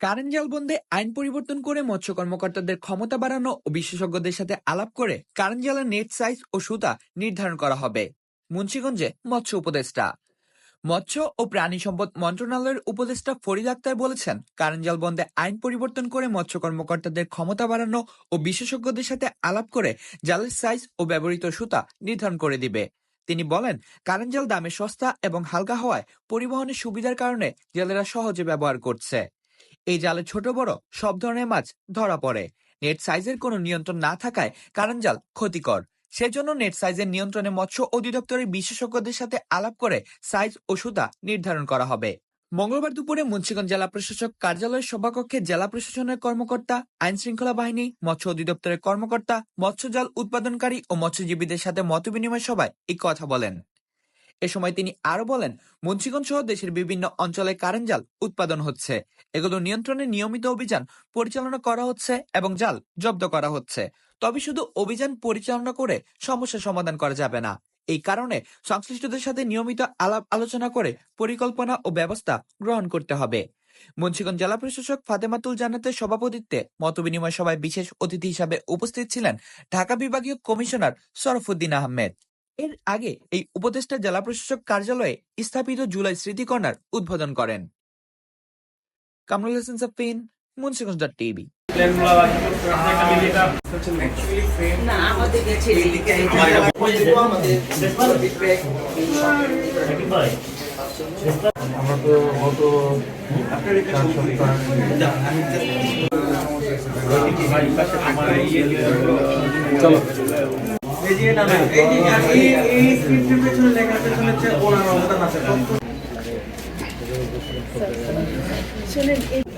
Current জাল বন্ধে আইন পরিবর্তন করে মৎস্য কর্মকর্তাদের ক্ষমতা বাড়ানো ও বিশেষজ্ঞদের সাথে আলাপ করে কারেন্ট জালের নেট সাইজ ও সুতা নির্ধারণ করা হবে। মুন্সিগঞ্জে মৎস্য উপদেষ্টা। মৎস্য ও প্রাণী সম্পদ মন্ত্রণালয়ের উপদেষ্টা ফরিদ আক্তার বলেছেন, কারেন্ট জাল বন্ধে আইন পরিবর্তন করে মৎস্য কর্মকর্তাদের ক্ষমতা বাড়ানো ও বিশেষজ্ঞদের সাথে আলাপ করে জালের সাইজ ও ব্যবহৃত সুতা নির্ধারণ করে দিবে। তিনি বলেন, কারেন্ট জাল দামে সস্তা এবং হালকা হওয়ায় পরিবহনের সুবিধার কারণে জেলেরা সহজে ব্যবহার করছে। এই জালে ছোট, বড় সব ধরনের মাছ ধরা পড়ে। নেট সাইজের কোনো নিয়ন্ত্রণ না থাকায় কারণ জাল ক্ষতিকর। সেজন্য নেট সাইজের নিয়ন্ত্রণে মৎস্য অধিদপ্তরের বিশেষজ্ঞদের সাথে আলাপ করে সাইজ ও সুতা নির্ধারণ করা হবে। মঙ্গলবার দুপুরে মুন্সিগঞ্জ জেলা প্রশাসক কার্যালয়ের সভাকক্ষে জেলা প্রশাসনের কর্মকর্তা আইন শৃঙ্খলা বাহিনী, মৎস্য অধিদপ্তরের কর্মকর্তা, মৎস্য জাল উৎপাদনকারী ও মৎস্যজীবীদের সাথে মতবিনিময় সভায় এই কথা বলেন। এ সময় তিনি আরও বলেন মুন্সিগঞ্জ সহ দেশের বিভিন্ন অঞ্চলে কারেন্ট জাল উৎপাদন হচ্ছে। এগুলো নিয়ন্ত্রণে নিয়মিত অভিযান পরিচালনা করা হচ্ছে এবং জাল জব্দ করা হচ্ছে। তবে শুধু অভিযান পরিচালনা করে সমস্যা সমাধান করা যাবে না। এই কারণে সংশ্লিষ্টদের সাথে নিয়মিত আলাপ আলোচনা করে পরিকল্পনা ও ব্যবস্থা গ্রহণ করতে হবে। মুন্সিগঞ্জ জেলা প্রশাসক ফাতেমাতুল জান্নাতের সভাপতিত্বে মতবিনিময় সভায় বিশেষ অতিথি হিসাবে উপস্থিত ছিলেন ঢাকা বিভাগীয় কমিশনার শরফুদ্দিন আহমেদ। এর আগে এই উপদেষ্টা জেলা প্রশাসক কার্যালয়ে স্থাপিত জুলাই স্মৃতি কর্নার উদ্বোধন করেন। Kamrul Hasan Safin Munshiganj dot TV. না আমরা তো গত চার সপ্তাহ চলো শুনেন এই